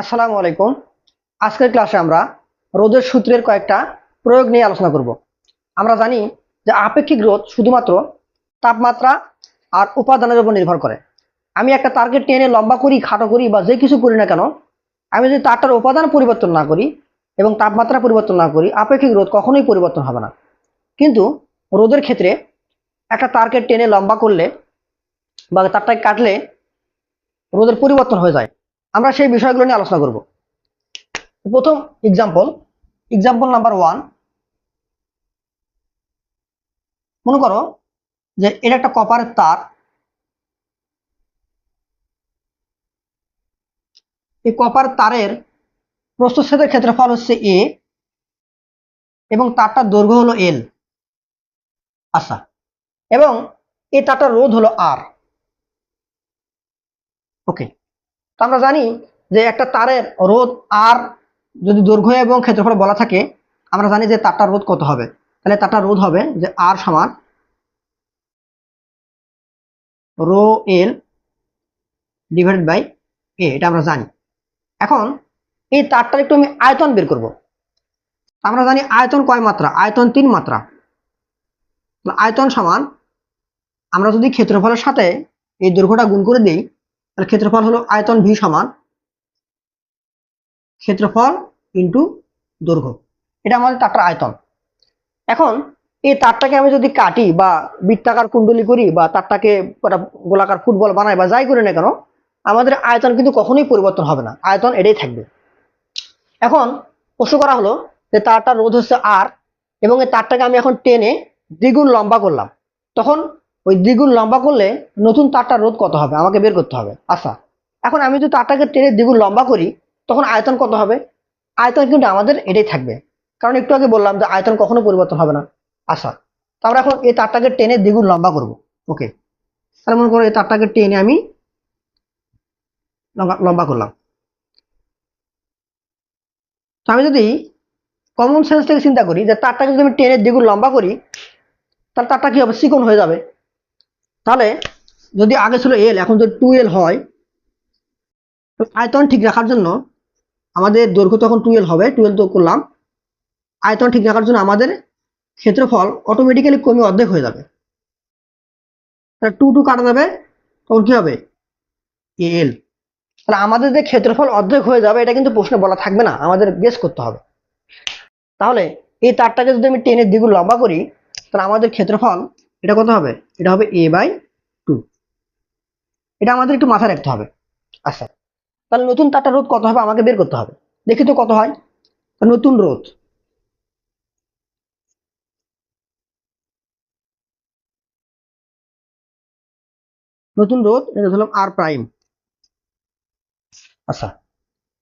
আসসালামু আলাইকুম। আজকের ক্লাসে আমরা রোদের সূত্রের কয়েকটা প্রয়োগ নিয়ে আলোচনা করব। আমরা জানি যে আপেক্ষিক রোধ শুধুমাত্র তাপমাত্রা আর উপাদানের উপর নির্ভর করে। আমি একটা তারকে টেনে লম্বা করি, খাটো করি বা যে কিছু করি না কেন, আমি যদি তারটার উপাদান পরিবর্তন না করি এবং তাপমাত্রা পরিবর্তন না করি, আপেক্ষিক রোধ কখনোই পরিবর্তন হবে না। কিন্তু রোদের ক্ষেত্রে একটা তারকে টেনে লম্বা করলে বা তারটাকে কাটলে রোদের পরিবর্তন হয়ে যায়। আমরা সেই বিষয়গুলো নিয়ে আলোচনা করব। প্রথম এক্সাম্পল এক্সাম্পল নাম্বার ওয়ান মনে করো যে এটা একটা কপারের তার। এই কপার তারের প্রস্তুচ্ছেদের ক্ষেত্রফল হচ্ছে এ এবং তারটার দৈর্ঘ্য হলো এল আচ্ছা এবং এই তারটার রোধ হলো আর ওকে তো আমরা জানি যে একটা তারের রোধ আর যদি দৈর্ঘ্য এবং ক্ষেত্রফল বলা থাকে, আমরা জানি যে তারটার রোধ কত হবে। তাহলে তারটার রোধ হবে যে আর সমান rho L divided by A এটা আমরা জানি। এখন এই তারটার একটু আমি আয়তন বের করব। আমরা জানি আয়তন কয় মাত্রা? আয়তন তিন মাত্রা। আয়তন সমান আমরা যদি ক্ষেত্রফলের সাথে এই দৈর্ঘ্যটা গুণ করে দিই তাহলে ক্ষেত্রফল হলো আয়তন ভি সমান ক্ষেত্রফল ইন্টু দৈর্ঘ্য। এটা আমাদের তারটার আয়তন। এখন এই তারটাকে আমি যদি কাটি বা বৃত্তাকার কুণ্ডলি করি বা তারটাকে গোলাকার ফুটবল বানাই বা যাই করি না কেন, আমাদের আয়তন কিন্তু কখনোই পরিবর্তন হবে না। আয়তন এটাই থাকবে। এখন প্রশ্ন করা হলো যে তারটার রোধ হচ্ছে আর এবং এই তারটাকে আমি এখন টেনে দ্বিগুণ লম্বা করলাম। তখন ওই দ্বিগুণ লম্বা করলে নতুন তারটা রোধ কত হবে? আমাকে বের করতে হবে। আচ্ছা এখন আমি যদি তারটাকে টেনে দ্বিগুণ লম্বা করি, তখন আয়তন কত হবে? আয়তন কিন্তু আমাদের এটাই থাকবে। কারণ একটু আগে বললাম যে আয়তন কখনো পরিবর্তন হবে না। আচ্ছা তো আমরা এখন এই তারটাকে টেনে দ্বিগুণ লম্বা করব। ওকে, তাহলে মনে করো এই তারটাকে টেনে আমি লম্বা- করলাম। তো আমি যদি কমন সেন্স থেকে চিন্তা করি যে তারটাকে যদি আমি টেনে দ্বিগুণ লম্বা করি, তাহলে তারটা কি হবে? চিকন হয়ে যাবে। তাহলে যদি আগে ছিল এল এখন যদি টু এল হয় আয়তন ঠিক রাখার জন্য আমাদের দৈর্ঘ্য তখন টুয়েলভ হবে টুয়েলভ তো করলাম, আয়তন ঠিক রাখার জন্য আমাদের ক্ষেত্রফল অটোমেটিক্যালি কমে অর্ধেক হয়ে যাবে। তাহলে টু টু কাটা যাবে, তখন কি হবে? এল তাহলে আমাদের যে ক্ষেত্রফল অর্ধেক হয়ে যাবে, এটা কিন্তু প্রশ্নে বলা থাকবে না, আমাদের গেস করতে হবে। তাহলে এই তারটাকে যদি আমি টেনের দ্বিগুণ লম্বা করি, তাহলে আমাদের ক্ষেত্রফল এটা কত হবে? এটা হবে এ বাই টু এটা আমাদের একটু মাথায় রাখতে হবে। আচ্ছা তাহলে নতুন তারটা রোধ কত হবে? আমাকে বের করতে হবে। দেখি তো কত হয়। নতুন রোধ। নতুন রোধ, এটা ধরলাম আর প্রাইম আচ্ছা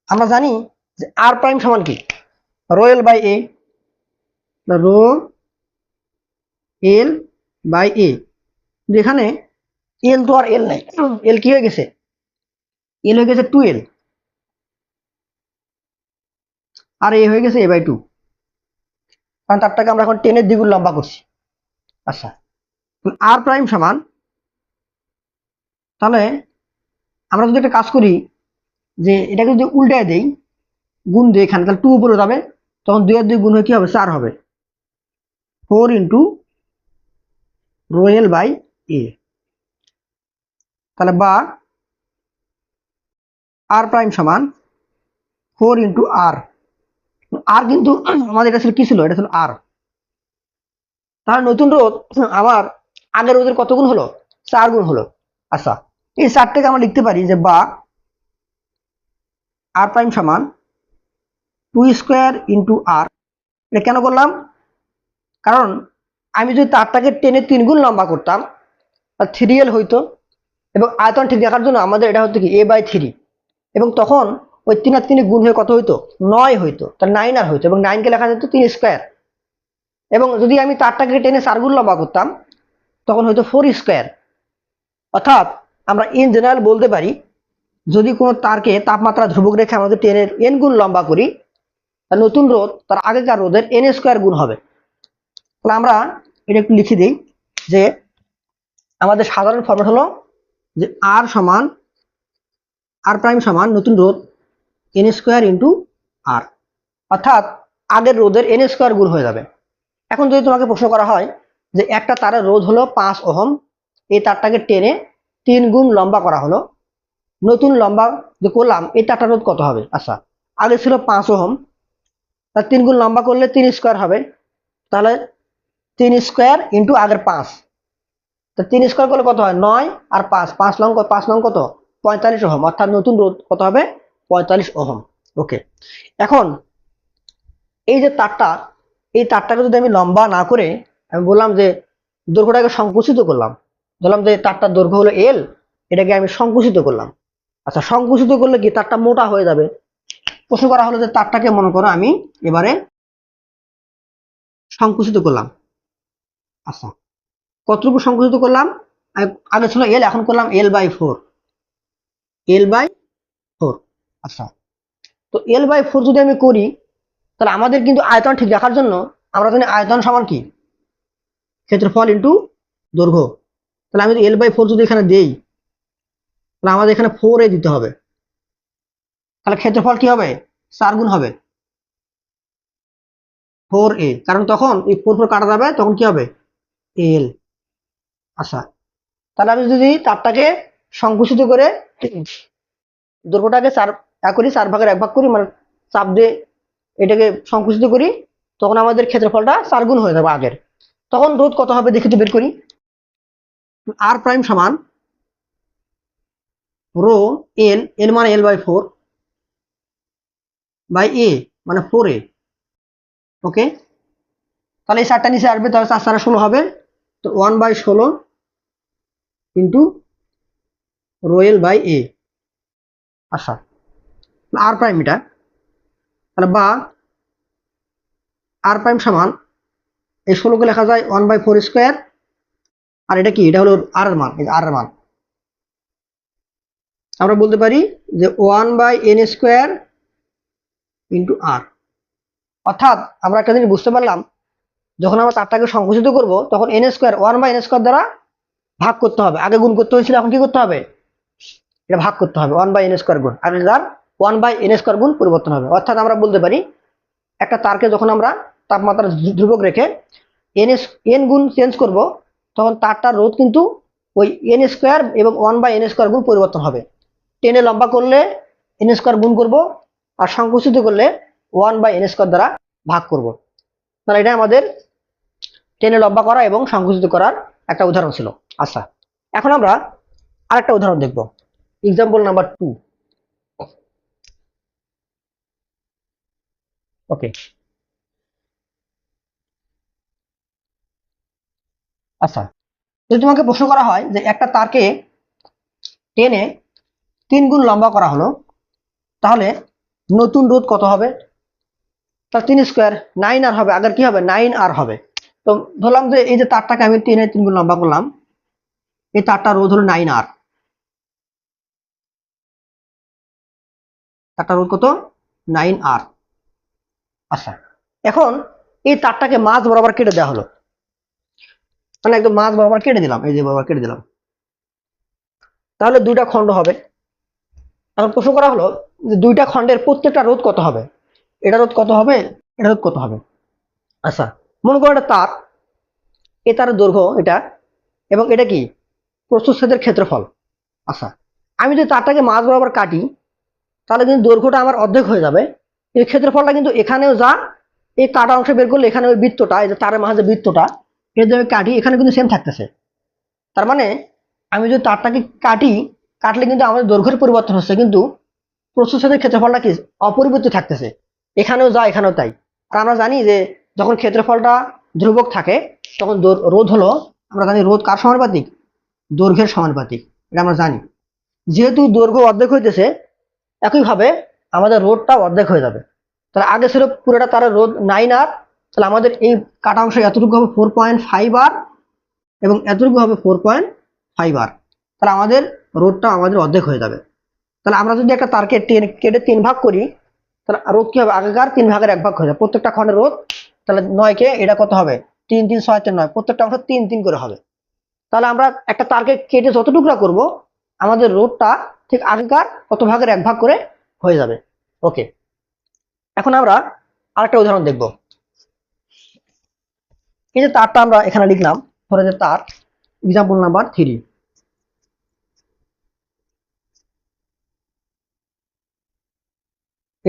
আমরা জানি যে আর প্রাইম সমান কি? Rho L by A rho L by A. এখানে এল তো আর এল নাই। এল কি হয়ে গেছে? এল হয়ে গেছে টু এল। আর এ হয়ে গেছে এ বাই টু। কারণ তারটাকে আমরা এখন টেনের দ্বিগুণ লম্বা করছি। আচ্ছা। আর প্রাইম সমান, তাহলে আমরা যদি একটা কাজ করি, যে এটাকে যদি উল্টায় দেই, গুণ দিই এখানে তাহলে টু উপরে যাবে, তখন দুই আর দুই গুণ হয়ে কি হবে? চার হবে। Four into rho L by A. তাহলে বা আর প্রাইম সমান ফোর ইন্টু আর। আর কিন্তু আমাদের এটা ছিল কি ছিল? এটা ছিল আর। তাহলে নতুন রোধ আমার আগের রোদের কত গুণ হলো? চার গুণ হলো। আচ্ছা এই চারটাকে আমরা লিখতে পারি যে বা আর প্রাইম সমান টু স্কোয়ার ইন্টু আর। এটা কেন করলাম? কারণ আমি যদি তারটাকে টেনে তিন গুণ লম্বা করতাম থ্রি এল হইতো এবং আয়তন ঠিক রাখার জন্য আমাদের এটা হতো কি এ বাই থ্রি এবং তখন ওই তিন আর তিনে গুণ হয়ে কত হইতো? নয় হইতো। তার নাইন আর হইতো এবং নাইনকে লেখা যেত তিন স্কোয়ার এবং যদি আমি তারটাকে টেনে চার গুণ লম্বা করতাম, তখন হয়তো ফোর স্কোয়ার অর্থাৎ আমরা ইন জেনারেল বলতে পারি, যদি কোনো তারকে তাপমাত্রা ধ্রুবক রেখে আমাদের টেনের এন গুণ লম্বা করি নতুন রোদ তার আগেকার রোদের এন স্কোয়ার গুণ হবে। তাহলে আমরা এটা একটু লিখে দিই, যে আমাদের সাধারণ ফর্মেট হলো যে আর সমান আর প্রাইম সমান নতুন রোধ এন স্কোয়ার ইন্টু আর অর্থাৎ আগের রোধের এন স্কোয়ার গুণ হয়ে যাবে। এখন যদি তোমাকে প্রশ্ন করা হয় যে একটা তারের রোধ হলো পাঁচ ওহম, এই তারটাকে টেনে তিন গুণ লম্বা করা হলো। নতুন লম্বা যে করলাম, এই তারটা রোধ কত হবে? আচ্ছা আগে ছিল পাঁচ ওহম তার তিন গুণ লম্বা করলে তিন স্কোয়ার হবে। তাহলে তিন স্কোয়ার ইন্টু আগের পাঁচ। তো তিন স্কোয়ার করলে কত হয়? নয় আর পাঁচ। পাঁচ লং পাঁচ লং কত? পঁয়তাল্লিশ ওহম। অর্থাৎ নতুন রোধ কত হবে? পঁয়তাল্লিশ ওহম। ওকে। এখন এই যে তারটা, এই তারটাকে যদি আমি লম্বা না করে আমি বললাম যে দৈর্ঘ্যটাকে সংকুচিত করলাম, ধরলাম যে তারটার দৈর্ঘ্য হলো এল এটাকে আমি সংকুচিত করলাম। আচ্ছা সংকুচিত করলে কি তারটা মোটা হয়ে যাবে? প্রশ্ন করা হলো যে তারটাকে মনে করো আমি এবারে সংকুচিত করলাম। আচ্ছা কতটুকু সংকুচিত করলাম? আগে- ছিল এল এখন করলাম L by four L by four আচ্ছা। তো এল বাই ফোর যদি আমি করি, তাহলে আমাদের কিন্তু আয়তন ঠিক রাখার জন্য আমরা জানি আয়তন সমান কি? ক্ষেত্রফল ইন্টু দৈর্ঘ্য। তাহলে আমি এল বাই ফোর যদি এখানে দেই, তাহলে আমাদের এখানে ফোর এ দিতে হবে। তাহলে ক্ষেত্রফল কি হবে? চার গুণ হবে। ফোর এ কারণ তখন এই ফোর ফোর কাটা যাবে, তখন কি হবে? এল আচ্ছা তাহলে আমি যদি তারটাকে সংকুচিত করে দৈর্ঘ্যটাকে চার, এক করি, চার ভাগের এক ভাগ করি মানে চাপ দিয়ে এটাকে সংকুচিত করি, তখন আমাদের ক্ষেত্রফলটা চার গুণ হয়ে যাবে আগের। তখন রোধ কত হবে দেখে তো বের করি। আর প্রাইম সমান রো এল এল মানে L by four, by A মানে ফোর এ। ওকে? তাহলে এই চারটা নিচে আসবে, তাহলে চার, চারা, ষোলো হবে। তো ওয়ান বাই ষোলো into rho L by A আচ্ছা আর প্রাইম এটা। তাহলে বা আর প্রাইম সমান এই ষোলোকে লেখা যায় ওয়ান বাই ফোর স্কোয়ার আর এটা কি? এটা হলো আর মান আর মান। আমরা বলতে পারি যে one by N square into R অর্থাৎ আমরা একটা জিনিস বুঝতে পারলাম যখন আমরা তারটাকে সংকুচিত করব, তখন N square one by N square দ্বারা ভাগ করতে হবে। আগে গুণ করতে হয়েছিল, এখন কি করতে হবে? এটা ভাগ করতে হবে। ওয়ান বাই এন স্কোয়ার গুণ। আর যার ওয়ান বাই এন স্কোয়ার গুণ পরিবর্তন হবে। অর্থাৎ আমরা বলতে পারি, একটা তারকে যখন আমরা তাপমাত্রা ধ্রুবক রেখে এন এস এন গুণ চেঞ্জ করব, তখন তারটার রোধ কিন্তু ওই এন স্কোয়ার এবং ওয়ান বাই এন স্কোয়ার গুণ পরিবর্তন হবে। টেনে লম্বা করলে এন স্কোয়ার গুণ করব, আর সংকুচিত করলে ওয়ান বাই এন স্কোয়ার দ্বারা ভাগ করব। তাহলে এটা আমাদের টেনে লম্বা করা এবং সংকুচিত করার একটা উদাহরণ ছিল। আচ্ছা এখন আমরা আরেকটা উদাহরণ দেখব। এক্সাম্পল নাম্বার টু ওকে আচ্ছা যদি তোমাকে প্রশ্ন করা হয় যে একটা তারকে টেনে তিন গুণ লম্বা করা হলো, তাহলে নতুন রোধ কত হবে? তার তিন স্কোয়ার নাইন আর হবে, আগের কি হবে? নাইন আর হবে। তো ধরলাম যে এই যে তারটাকে আমি টেনে তিন গুণ লম্বা করলাম, এই তারটা রোধ হলো নাইন আর তারটা রোধ কত? নাইন আর আচ্ছা এখন এই তারটাকে মাছ বরাবর কেটে দেওয়া হলো। মানে একদম মাছ বরাবর কেটে দিলাম, এই যে বরাবর কেটে দিলাম। তাহলে দুইটা খণ্ড হবে। এখন প্রশ্ন করা হলো যে দুইটা খণ্ডের প্রত্যেকটা রোধ কত হবে? এটা রোধ কত হবে? এটা রোধ কত হবে? আচ্ছা মনে করো এটা তার, এ তার দৈর্ঘ্য এটা, এবং এটা কি? প্রস্তুচ্ছেদের ক্ষেত্রফল। আচ্ছা আমি যদি তারটাকে মাছ বরাবর কাটি, তাহলে কিন্তু দৈর্ঘ্যটা আমার অর্ধেক হয়ে যাবে। এই ক্ষেত্রফলটা কিন্তু এখানেও যা, এই কাটা অংশ বের করলে এখানে ওই বৃত্তটা, এই যে তারের মাঝে বৃত্তটা, এটা যদি আমি কাটি, এখানে কিন্তু সেম থাকতেছে। তার মানে আমি যদি তারটাকে কাটি, কাটলে কিন্তু আমাদের দৈর্ঘ্যের পরিবর্তন হচ্ছে, কিন্তু প্রস্তুচ্ছেদের ক্ষেত্রফলটা কি? অপরিবর্তিত থাকতেছে। এখানেও যা, এখানেও তাই। আর আমরা জানি যে যখন ক্ষেত্রফলটা ধ্রুবক থাকে, তখন রোধ হলো, আমরা জানি রোধ কার সমানুপাতিক? দৈর্ঘ্যের সমানুপাতিক, এটা আমরা জানি। যেহেতু দৈর্ঘ্য অর্ধেক হইতেছে, একইভাবে আমাদের রোধটা অর্ধেক হয়ে যাবে। তাহলে আগে ছিল পুরোটা তার রোধ নাইন আর তাহলে আমাদের এই কাটা অংশ এতটুকু হবে ফোর পয়েন্ট ফাইভ আর এবং এতটুকু হবে ফোর পয়েন্ট ফাইভ আর তাহলে আমাদের রোধটা আমাদের অর্ধেক হয়ে যাবে। তাহলে আমরা যদি একটা তারকে কেটে তিন ভাগ করি তাহলে রোধ কি হবে? আগেকার তিন ভাগের এক ভাগ হয়ে যাবে প্রত্যেকটা খণ্ডের রোধ, তাহলে নয়কে এটা কত হবে? তিন তিন, ছয়, তিন, নয়। প্রত্যেকটা অংশ তিন তিন করে হবে। তাহলে আমরা একটা তারকে কেটে যত টুকরা করব, আমাদের রোধটা ঠিক আগেকার কত ভাগের এক ভাগ করে হয়ে যাবে। ওকে এখন আমরা আরেকটা উদাহরণ দেখব। এই যে তারটা আমরা এখানে লিখলাম, ধরে যে তার এক্সাম্পল নাম্বার থ্রি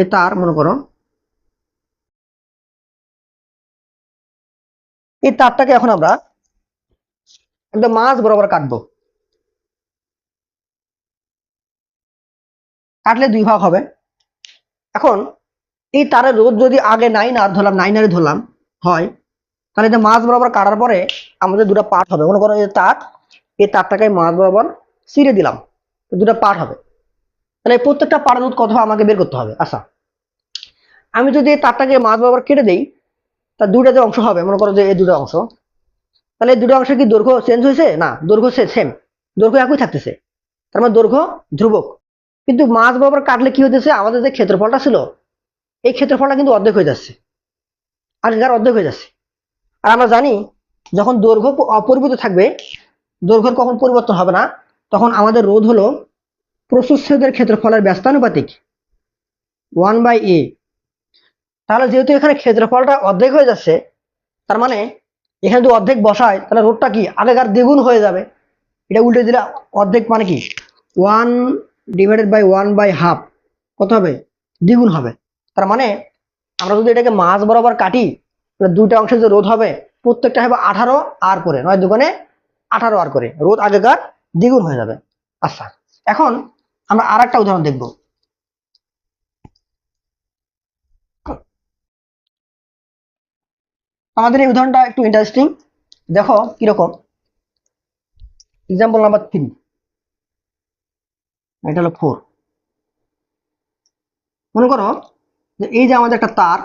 এ তার, মনে করো। এই তারটাকে এখন আমরা একদম মাছ বরাবর কাটবো। কাটলে দুই ভাগ হবে। এখন এই তারের রোদ যদি আগে নাইন আর ধরলাম নাইন আরে ধরলাম, হয়, তাহলে এটা মাছ বরাবর কাটার পরে আমাদের দুটো পার্ট হবে। মনে করো এই তার, এই তারটাকে মাছ বরাবর ছিঁড়ে দিলাম দুটো পার্ট হবে। তাহলে প্রত্যেকটা পাড়ের রোদ কত আমাকে বের করতে হবে। আচ্ছা। আমি যদি তারটাকে মাছ বরাবর কেটে দেই, তার দুইটা যে অংশ হবে, মনে করো যে এই দুটো অংশ, তাহলে এই দুটো অংশ কি দৈর্ঘ্য চেঞ্জ হয়েছে? না, দৈর্ঘ্য সেম দৈর্ঘ্য একই থাকতেছে। তার মানে দৈর্ঘ্য ধ্রুবক। কিন্তু মাছ বরাবর কাটলে কি হতেছে আমাদের যে ক্ষেত্রফলটা ছিল, এই ক্ষেত্রফলটা কিন্তু অর্ধেক হয়ে যাচ্ছে। আগেকার অর্ধেক হয়ে যাচ্ছে। আর আমরা জানি, যখন দৈর্ঘ্য অপরিবর্তিত থাকবে, দৈর্ঘ্যের কখন পরিবর্তন হবে না, তখন আমাদের রোধ হলো প্রস্তুচ্ছেদের ক্ষেত্রফলের ব্যস্তানুপাতিক ওয়ান বাই এ তাহলে যেহেতু এখানে ক্ষেত্রফলটা অর্ধেক হয়ে যাচ্ছে, তার মানে এখানে যদি অর্ধেক বসায়, তাহলে রোধটা কি? আগেকার দ্বিগুণ হয়ে যাবে। এটা উল্টে দিলে অর্ধেক মানে কি? One divided by one by half কত হবে? দ্বিগুণ হবে। তার মানে আমরা যদি এটাকে মাছ বরাবর কাটি, তাহলে দুইটা অংশে যে রোদ হবে, প্রত্যেকটা হবে আঠারো আর করে, নয় দোকানে আঠারো আর করে। রোদ আগেকার দ্বিগুণ হয়ে যাবে। আচ্ছা এখন আমরা আর একটা উদাহরণ দেখব। আমাদের এই উদাহরণটা একটু ইন্টারেস্টিং দেখো কীরকম। এক্সাম্পল নাম্বার থ্রি এটা হলো ফোর মনে করো যে এই যে আমাদের একটা তার,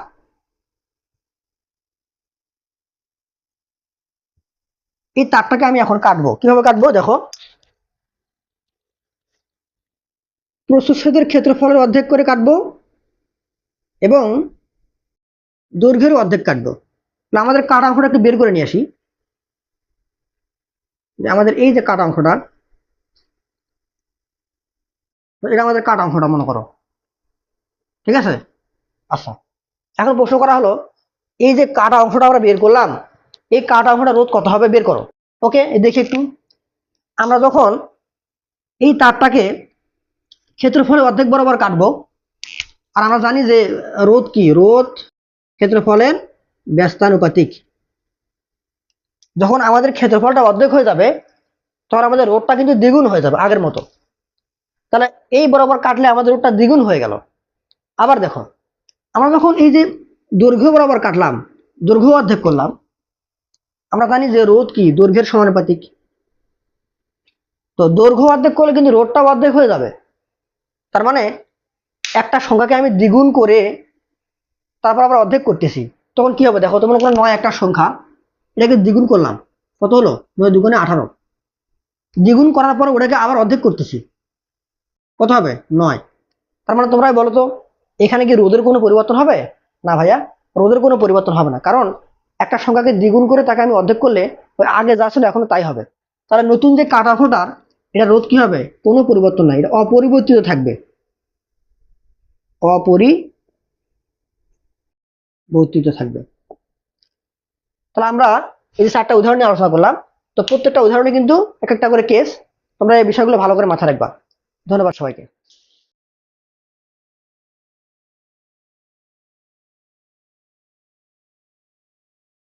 এই তারটাকে আমি এখন কাটবো। কীভাবে কাটবো? দেখো। প্রস্তুচ্ছেদের ক্ষেত্রফলের অর্ধেক করে কাটব এবং দৈর্ঘ্যের অর্ধেক কাটব। তাহলে আমাদের কাটা অংশটা একটু বের করে নিয়ে আসি। আমাদের এই যে কাটা অংশটা এটা আমাদের কাটা অংশটা মনে করো। ঠিক আছে? আচ্ছা। এখন প্রশ্ন করা হলো, এই যে কাটা অংশটা আমরা বের করলাম, এই কাটা অংশটা রোধ কত হবে বের করো। ওকে দেখি একটু। আমরা যখন এই তারটাকে ক্ষেত্রফলের অর্ধেক বরাবর কাটবো। আর আমরা জানি যে রোধ কি? রোধ ক্ষেত্রফলের ব্যস্তানুপাতিক। যখন আমাদের ক্ষেত্রফলটা অর্ধেক হয়ে যাবে, তখন আমাদের রোধটা কিন্তু দ্বিগুণ হয়ে যাবে আগের মতো। তাহলে এই বরাবর কাটলে আমাদের রোধটা দ্বিগুণ হয়ে গেল। আবার দেখো, আমরা যখন এই যে দৈর্ঘ্য বরাবর কাটলাম, দৈর্ঘ্য অর্ধেক করলাম, আমরা জানি যে রোধ কি? দৈর্ঘ্যের সমানুপাতিক। তো দৈর্ঘ্য অর্ধেক করলে কিন্তু রোধটা অর্ধেক হয়ে যাবে। তার মানে একটা সংখ্যাকে আমি দ্বিগুণ করে তারপর আবার অর্ধেক করতেছি, তখন কি হবে? দেখো, তোমার কোনো নয় একটা সংখ্যা, এটাকে দ্বিগুণ করলাম। কত হলো? নয় দুগুণে আঠারো। দ্বিগুণ করার পর ওটাকে আবার অর্ধেক করতেছি। কত হবে? নয়। তার মানে তোমরাই বলো তো, এখানে কি রোদের কোনো পরিবর্তন হবে? না ভাইয়া রোদের কোনো পরিবর্তন হবে না। কারণ একটা সংখ্যাকে দ্বিগুণ করে তাকে আমি অর্ধেক করলে, ওই আগে যা ছিল এখনও তাই হবে। তাহলে নতুন যে কাটা ফোটার এটা রোধ কি হবে? কোনো পরিবর্তন নাই, এটা অপরিবর্তিত থাকবে। অপরিবর্তিত থাকবে। তাহলে আমরা এই যে চারটা উদাহরণ আলোচনা করলাম, তো প্রত্যেকটা উদাহরণে কিন্তু এক একটা করে কেস তোমরা এই বিষয়গুলো ভালো করে মাথায় রাখবা। ধন্যবাদ সবাইকে।